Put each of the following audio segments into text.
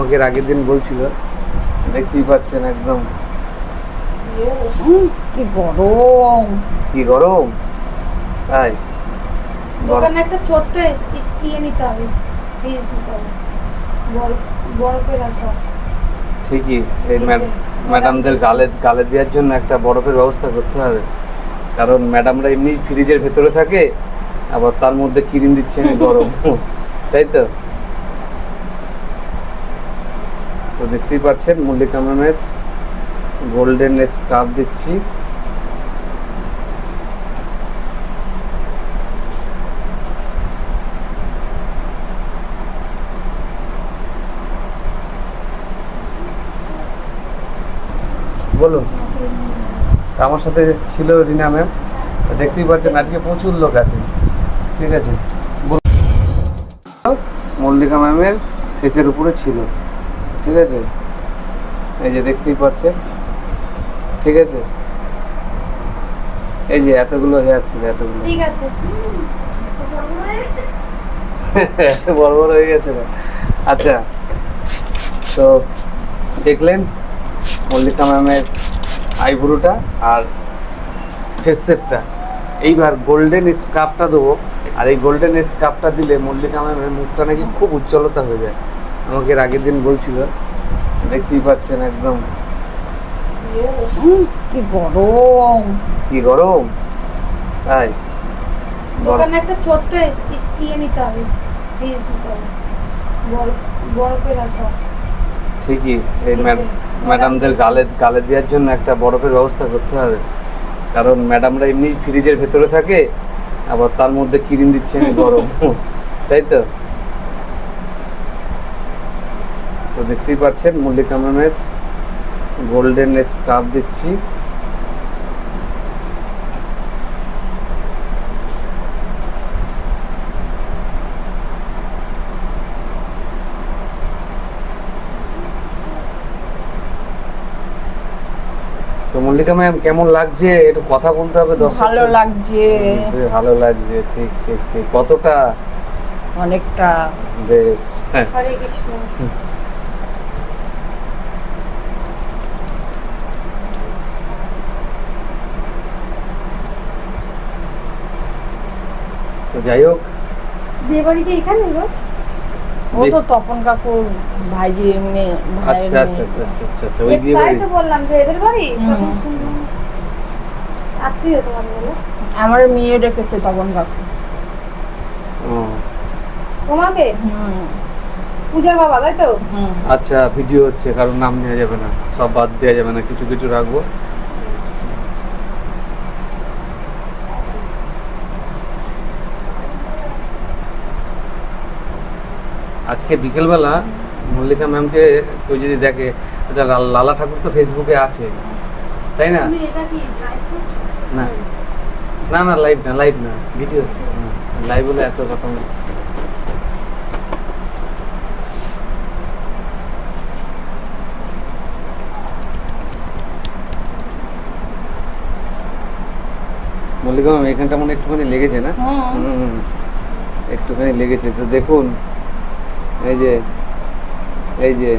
আমাকে এর আগের দিন বলছিল। দেখতেই পাচ্ছেন একদম। কি গরম। কি গরম? তাই। দোকানে একটা ছোট্ট ইয়ে নিতে হবে। ফ্রিজ নিতে হবে। বরফে রাখা। ঠিকই। এই ম্যাডামদের গালে গালে দেওয়ার জন্য একটা বরফের ব্যবস্থা করতে হবে। কারণ ম্যাডামরা এমনি ফ্রিজের ভেতরে থাকে আবার তার মধ্যে কিরিম দিচ্ছেন গরম। তাই তো? তো দেখতেই পাচ্ছেন মল্লিকা ম্যামের গোল্ডেন স্কার্ফ দিচ্ছি। বলুন, আমার সাথে ছিল রিনা ম্যাম দেখতেই পাচ্ছেন আজকে প্রচুর লোক আছে। ঠিক আছে? মল্লিকা ম্যামের ফেসের উপরে ছিল। ঠিক আছে? এই যে দেখতেই পাচ্ছেন? ঠিক আছে? এই যে এতগুলো হেয়ার ছিল এতগুলো। ঠিক আছে। বড় বড় হয়ে গেছে না? আচ্ছা তো দেখলেন মল্লিকা ম্যামের আইব্রোটা আর ফেস সেটটা এইবার গোল্ডেন স্কার্ফটা দেবো। আর এই গোল্ডেন স্কার্ফটা দিলে মল্লিকা ম্যামের মুখটা নাকি খুব উজ্জ্বলতা হয়ে যায়। আমাকে আগের দিন বলছিল দেখতেই পাচ্ছেন একদম। কি গরম। কি গরম? তাই। দোকানে একটা ছোট্ট ইয়ে নিতে হবে ফ্রিজ নিতে হবে। বরফে রাখা ঠিকই এই ম্যাডামদের গালে গালে দেওয়ার জন্য একটা বরফের ব্যবস্থা করতে হবে। কারণ ম্যাডামরা এমনি ফ্রিজের ভেতরে থাকে আবার তার মধ্যে কিরিম দিচ্ছেন গরম। তাই তো? তো দেখতেই পাচ্ছেন মল্লিকা ম্যামের গোল্ডেন স্কার্ফ দিচ্ছি। তো মল্লিকা ম্যাম কেমন লাগছে? একটু কথা বলতে হবে দর্শক ভালো লাগছে। ভালো লাগছে ঠিক ঠিক ঠিক। কতটা? অনেকটা। বেশ হ্যাঁ। হরে কৃষ্ণ। যাই হোক। বিয়ে বাড়িতে এখানে গো? ও তো তপন কাকুর ভাইজি মেয়ে আচ্ছা আচ্ছা আচ্ছা আচ্ছা ওই বিয়ে বাড়ি তো বললাম যে এদের বাড়ি? হুম। তখন শুনলাম আত্মীয় তোমার বলো। আমার মেয়ে রেখেছে তপন কাকু। ও, তোমাকে? হুম। পূজার বাবা তাই তো? আচ্ছা ভিডিও হচ্ছে কারণ নাম নেওয়া যাবে না সব বাদ দেওয়া যাবে না কিছু কিছু রাখব। আজকে বিকেলবেলা মল্লিকা ম্যামকে কেউ যদি দেখে আচ্ছা লালা ঠাকুর তো ফেসবুকে আছে। তাই না? না। না না লাইভ না লাইভ না ভিডিও লাইভ হলে এত কথা মল্লিকা ম্যাম এখানটা মনে একটুখানি লেগেছে না। হুম, একটুখানি লেগেছে। তো দেখুন এই যে এই যে।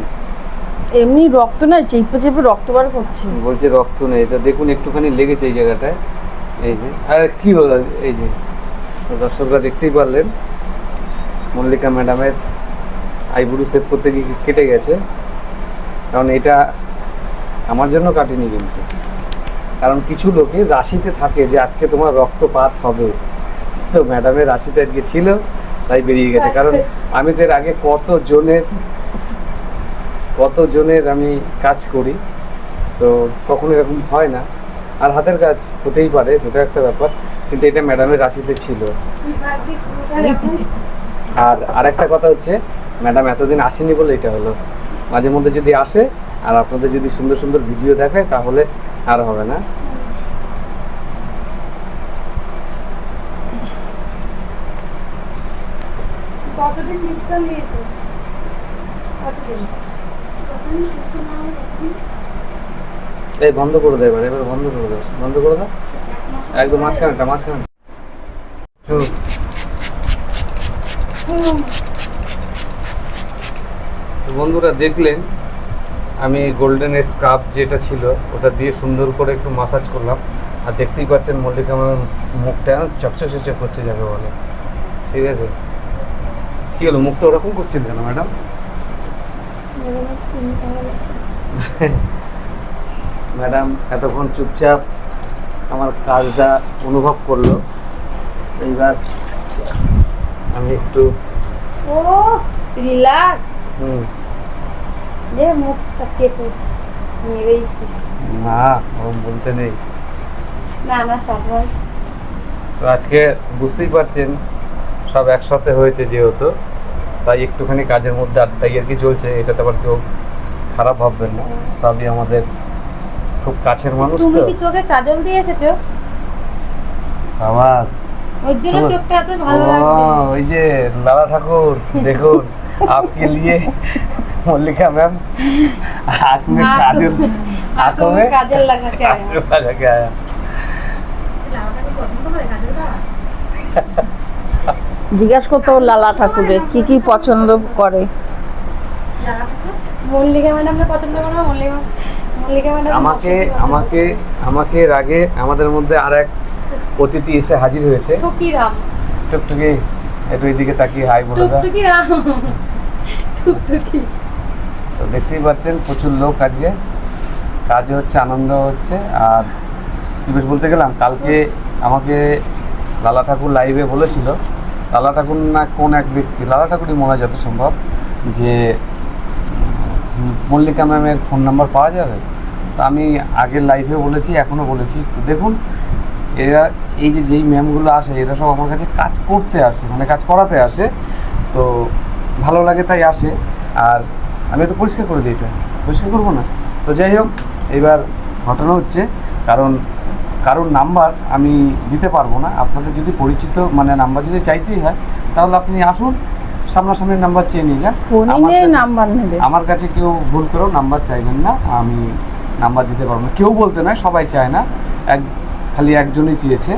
এমনি রক্ত না চেপে চেপে রক্ত বার করছে। বলছে রক্ত নেই তো দেখুন একটুখানি লেগেছে এই জায়গাটায়। এই যে আর কি হলো এই যে। দর্শকরা দেখতেই পারলেন মল্লিকা ম্যাডামের আইব্রু সেভ করতে গিয়ে কেটে গেছে। কারণ এটা আমার জন্য কাটেনি কিন্তু। কারণ কিছু লোকের রাশিতে থাকে যে আজকে তোমার রক্তপাত হবে। তো ম্যাডামের রাশিতে আজকে ছিল তাই বেরিয়ে গেছে। কারণ আমি তো এর আগে কত জনের কত জনের আমি কাজ করি তো কখনো এরকম হয় না। আর হাতের কাজ হতেই পারে সেটা একটা ব্যাপার। কিন্তু এটা ম্যাডামের রাশিতে ছিল। আর আরেকটা কথা হচ্ছে ম্যাডাম এতদিন আসেনি বলে এটা হলো। মাঝে মধ্যে যদি আসে আর আপনাদের যদি সুন্দর সুন্দর ভিডিও দেখায় তাহলে আর হবে না। কতদিন বিশ্রাম নিয়েছে কতদিন কতদিন সুস্থ না এই বন্ধ করে দেয় এবার এবার বন্ধ করে দাও বন্ধ করে দাও একদম মাঝখানটা মাঝখানে হুম। হুম। বন্ধুরা দেখলেন আমি গোল্ডেন স্ক্রাব যেটা ছিল ওটা দিয়ে সুন্দর করে একটু মাসাজ করলাম। আর দেখতেই পাচ্ছেন মল্লিকা আমার মুখটা চকচক চকচক করছে যাবে বলে। ঠিক আছে? কী হলো? মুখটা ওরকম করছেন কেন ম্যাডাম? ম্যাডাম এতক্ষণ চুপচাপ আমার কাজটা অনুভব করল। এইবার আমি একটু ও রিল্যাক্স। হুম। যে মুখটা চেপে মেরেই না ওরম বলতে নেই। না না সারভার তো আজকে বুঝতেই পারছেন সব একসাথে হয়েছে যেহেতু। তাই একটুখানি কাজের মধ্যে আড্ডাই আর কি চলছে এটাতে আবার কেউ খারাপ ভাববেন না সবই আমাদের খুব কাছের মানুষ তুমি তো কি চোখে কাজল দিয়ে এসেছো সাবাস ওর জন্য তোমার- চোখটা এত ভালো ও, লাগছে ওই যে লালা ঠাকুর দেখুন आपके लिए मल्लिका मैम आँख में काजल आंखों में काजल लगा के आया काजल लगा के आया জিজ্ঞাসা করতো লালা ঠাকুরের কি কি পছন্দ করে? মল্লিকা ম্যাডামকে পছন্দ করো? মল্লিকা মল্লিকা ম্যাডাম আমাকে আমাকে আমাকে এর আগে আমাদের মধ্যে আর এক অতিথি এসে হাজির হয়েছে। টুকি রাম। টুকটুকি একটু এইদিকে তাকিয়ে হাই বলে দাও। টুকটুকি রাম। টুকটুকি। তো দেখতেই পাচ্ছেন প্রচুর লোক আজকে। কাজে হচ্ছে আনন্দ হচ্ছে আর কি বেশ বলতে গেলাম কালকে আমাকে লালা ঠাকুর লাইভে বলেছিল। লালা ঠাকুর না কোন এক ব্যক্তি লালা ঠাকুরই মনে হয় যত সম্ভব যে মল্লিকা ম্যামের ফোন নাম্বার পাওয়া যাবে। তো আমি আগের লাইভে বলেছি, এখনও বলেছি। তো দেখুন, এরা এই যে যেই ম্যামগুলো আসে, এরা সব আমার কাছে কাজ করতে আসে মানে কাজ করাতে আসে। তো ভালো লাগে তাই আসে। আর আমি একটু পরিষ্কার করে দিই এটা। পরিষ্কার করব না? তো যাই হোক এবার ঘটনা হচ্ছে, কারণ কারোর নাম্বার আমি দিতে পারব না। আপনাদের যদি পরিচিত মানে নাম্বার যদি চাইতেই হয় তাহলে আপনি আসুন সামনাসামনি নাম্বার চেয়ে নিয়ে যান। আমার কাছে- নাম্বার নেবে। আমার কাছে কেউ ভুল করেও নাম্বার চাইবেন না আমি নাম্বার দিতে পারব না। কেউ বলতে নয় সবাই চায় না। এক খালি একজনই চেয়েছে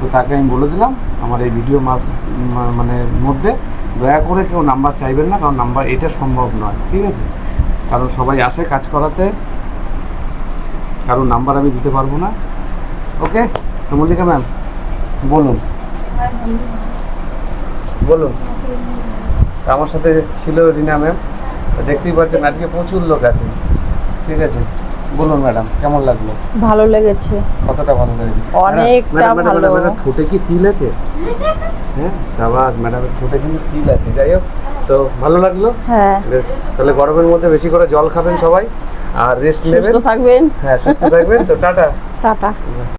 তো তাকে আমি বলে দিলাম আমার এই ভিডিও মানে মধ্যে দয়া করে কেউ নাম্বার চাইবেন না কারণ নাম্বার এটা সম্ভব নয় ঠিক আছে? কারণ সবাই আসে কাজ করাতে কারণ নাম্বার আমি দিতে পারব না। ওকে? তো মল্লিকা ম্যাম বলুন। বলুন। আমার সাথে ছিল রিনা ম্যাম। দেখতেই পাচ্ছেন আজকে প্রচুর লোক আছে। ঠিক আছে? বলুন ম্যাডাম কেমন লাগল? ভালো লেগেছে। কতটা ভালো লেগেছে? অনেকটা ভালো। ম্যাডাম, ঠোঁটে কি তিল আছে? হ্যাঁ সাবাস ম্যাডামের ঠোঁটে কিন্তু তিল আছে। যাই হোক তো ভালো লাগল? হ্যাঁ। বেশ তাহলে গরমের মধ্যে বেশি করে জল খাবেন সবাই আর রেস্ট নেবেন। সুস্থ থাকবেন। হ্যাঁ সুস্থ থাকবেন। তো টাটা। টাটা।